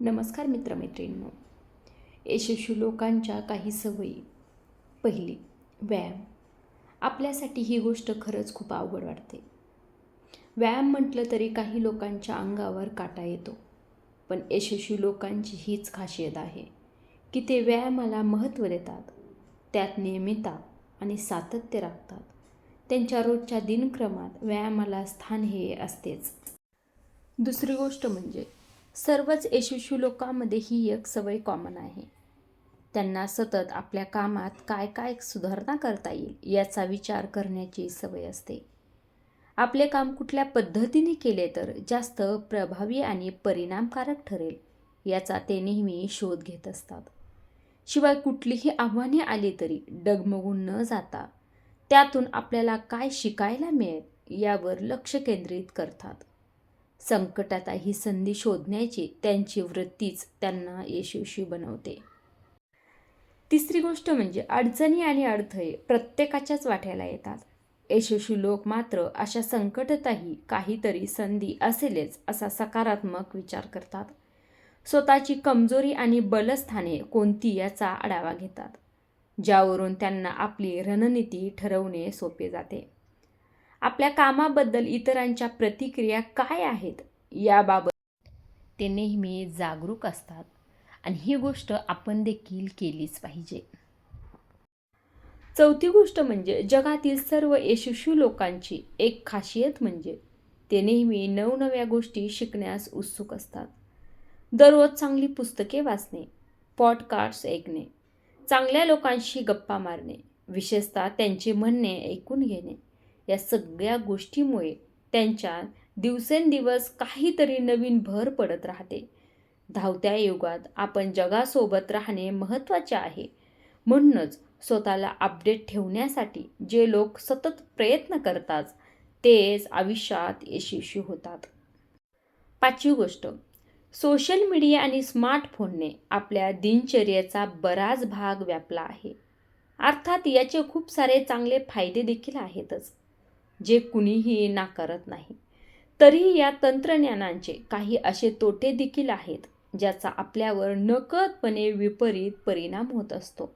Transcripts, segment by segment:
नमस्कार मित्रमैत्रिणींनो. यशस्वी लोकांच्या काही सवयी. पहिली व्यायाम. आपल्यासाठी ही गोष्ट खरंच खूप अवघड वाटते. व्यायाम म्हटलं तरी काही लोकांच्या अंगावर काटा येतो. पण यशस्वी लोकांची हीच खासियत आहे की ते व्यायामाला महत्त्व देतात. त्यात नियमितता आणि सातत्य राखतात. त्यांच्या रोजच्या दिनक्रमात व्यायामाला स्थान हे असतेच. दुसरी गोष्ट म्हणजे सर्वच यशस्वी लोकांमध्ये ही एक सवय कॉमन आहे. त्यांना सतत आपल्या कामात काय काय सुधारणा करता येईल याचा विचार करण्याची सवय असते. आपले काम कुठल्या पद्धतीने केले तर जास्त प्रभावी आणि परिणामकारक ठरेल याचा ते नेहमी शोध घेत असतात. शिवाय कुठलीही आव्हाने आली तरी डगमगून न जाता त्यातून आपल्याला काय शिकायला मिळेल यावर लक्ष केंद्रित करतात. संकटात ही संधी शोधण्याची त्यांची वृत्तीच त्यांना यशस्वी बनवते. तिसरी गोष्ट म्हणजे अडचणी आणि अडथळे प्रत्येकाच्याच वाट्याला येतात. यशस्वी लोक मात्र अशा संकटातही काहीतरी संधी असेलच असा सकारात्मक विचार करतात. स्वतःची कमजोरी आणि बलस्थाने कोणती याचा आढावा घेतात ज्यावरून त्यांना आपली रणनीती ठरवणे सोपे जाते. आपल्या कामाबद्दल इतरांच्या प्रतिक्रिया काय आहेत याबाबत ते नेहमी जागरूक असतात आणि ही गोष्ट आपण देखील केलीच पाहिजे. चौथी गोष्ट म्हणजे जगातील सर्व यशस्वी लोकांची एक खासियत म्हणजे ते नेहमी नवनव्या गोष्टी शिकण्यास उत्सुक असतात. दररोज चांगली पुस्तके वाचणे पॉडकास्ट ऐकणे चांगल्या लोकांशी गप्पा मारणे विशेषतः त्यांचे म्हणणे ऐकून घेणे या सगळ्या गोष्टीमुळे त्यांच्या दिवसेंदिवस काहीतरी नवीन भर पडत राहते. धावत्या युगात आपण जगासोबत राहणे महत्त्वाचे आहे. म्हणूनच स्वतःला अपडेट ठेवण्यासाठी जे लोक सतत प्रयत्न करतात तेच आयुष्यात यशस्वी होतात. पाचवी गोष्ट. सोशल मीडिया आणि स्मार्टफोनने आपल्या दिनचर्येचा बराच भाग व्यापला आहे. अर्थात याचे खूप सारे चांगले फायदे देखील आहेतच. जे कुणीही नाकारत नाही. तरीही या तंत्रज्ञानांचे काही असे तोटे देखील आहेत ज्याचा आपल्यावर नकळतपणे विपरीत परिणाम होत असतो.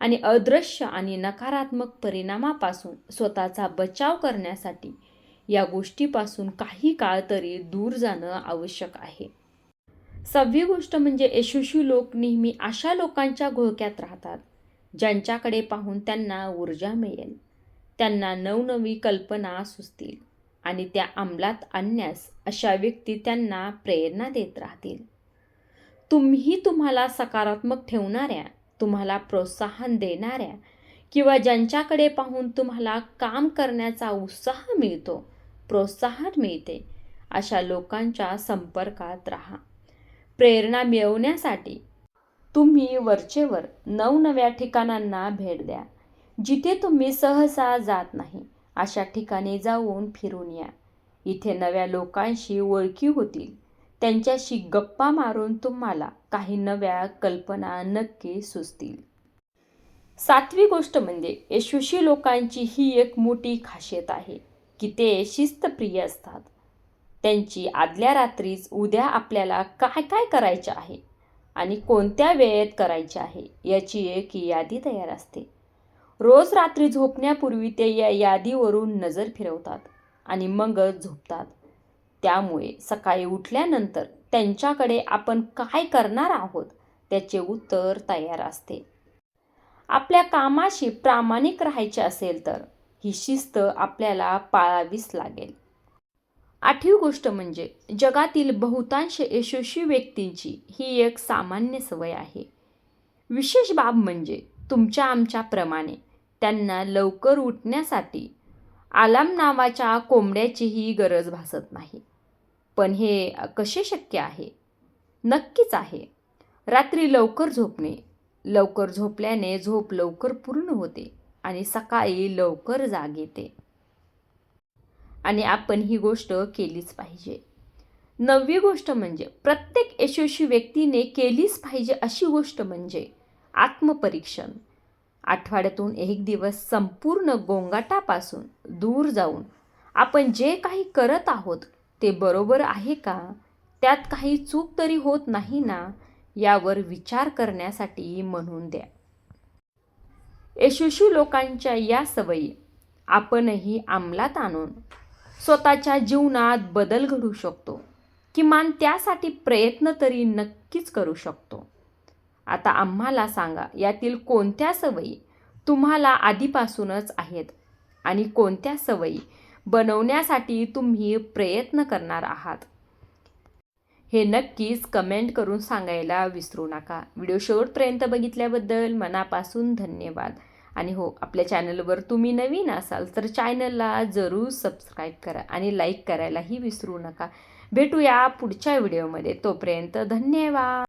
आणि अदृश्य आणि नकारात्मक परिणामापासून स्वतःचा बचाव करण्यासाठी या गोष्टीपासून काही काळ तरी दूर जाणं आवश्यक आहे. सहावी गोष्ट म्हणजे यशस्वी लोक नेहमी अशा लोकांच्या घोळक्यात राहतात ज्यांच्याकडे पाहून त्यांना ऊर्जा मिळेल. त्यांना नवनवी कल्पना सुचतील आणि त्या अंमलात आणण्यास अशा व्यक्ती त्यांना प्रेरणा देत राहतील. तुम्ही तुम्हाला सकारात्मक ठेवणाऱ्या तुम्हाला प्रोत्साहन देणाऱ्या किंवा ज्यांच्याकडे पाहून तुम्हाला काम करण्याचा उत्साह मिळतो प्रोत्साहन मिळते अशा लोकांच्या संपर्कात राहा. प्रेरणा मिळवण्यासाठी तुम्ही वरचेवर नवनव्या ठिकाणांना भेट द्या. जिथे तुम्ही सहसा जात नाही अशा ठिकाणी जाऊन फिरून या. इथे नव्या लोकांशी ओळखी होतील. त्यांच्याशी गप्पा मारून तुम्हाला काही नव्या कल्पना नक्की सुचतील. सातवी गोष्ट म्हणजे यशस्वी लोकांची ही एक मोठी खासियत आहे की ते शिस्तप्रिय असतात. त्यांची आदल्या रात्रीच उद्या आपल्याला काय काय करायचे आहे आणि कोणत्या वेळेत करायचे आहे याची एक यादी तयार असते. रोज रात्री झोपण्यापूर्वी ते या यादीवरून नजर फिरवतात आणि मगच झोपतात. त्यामुळे सकाळी उठल्यानंतर त्यांच्याकडे आपण काय करणार आहोत त्याचे उत्तर तयार असते. आपल्या कामाशी प्रामाणिक राहायचे असेल तर ही शिस्त आपल्याला पाळावीच लागेल. आठवी गोष्ट म्हणजे जगातील बहुतांश यशस्वी व्यक्तींची ही एक सामान्य सवय आहे. विशेष बाब म्हणजे तुमच्या आमच्याप्रमाणे. त्यांना लवकर उठण्यासाठी आलाम नावाच्या कोंबड्याचीही गरज भासत नाही. पण हे कसे शक्य आहे? नक्कीच आहे. रात्री लवकर झोपणे. लवकर झोपल्याने झोप लवकर पूर्ण होते आणि सकाळी लवकर जाग येते. आणि आपण ही गोष्ट केलीच पाहिजे. नववी गोष्ट म्हणजे प्रत्येक यशस्वी व्यक्तीने केलीच पाहिजे अशी गोष्ट म्हणजे आत्मपरीक्षण. आठवड्यातून एक दिवस संपूर्ण गोंगाटापासून दूर जाऊन आपण जे काही करत आहोत ते बरोबर आहे का? त्यात काही चूक तरी होत नाही ना? यावर विचार करण्यासाठी म्हणून द्या. यशस्वी लोकांच्या या सवयी आपणही अंमलात आणून स्वतःच्या जीवनात बदल घडू शकतो. किमान त्यासाठी प्रयत्न तरी नक्कीच करू शकतो. आता आम्हाला सांगा यातील कोणत्या सवयी तुम्हाला आधीपासूनच आहेत? आणि कोणत्या सवयी बनवण्यासाठी तुम्ही प्रयत्न करणार आहात? हे नक्कीच कमेंट करून सांगायला विसरू नका. व्हिडिओ शेवटपर्यंत बघितल्याबद्दल मनापासून धन्यवाद. आणि हो आपल्या चॅनलवर तुम्ही नवीन असाल तर चॅनलला जरूर सबस्क्राईब करा आणि लाईक करायलाही विसरू नका. भेटूया पुढच्या व्हिडिओमध्ये. तोपर्यंत धन्यवाद.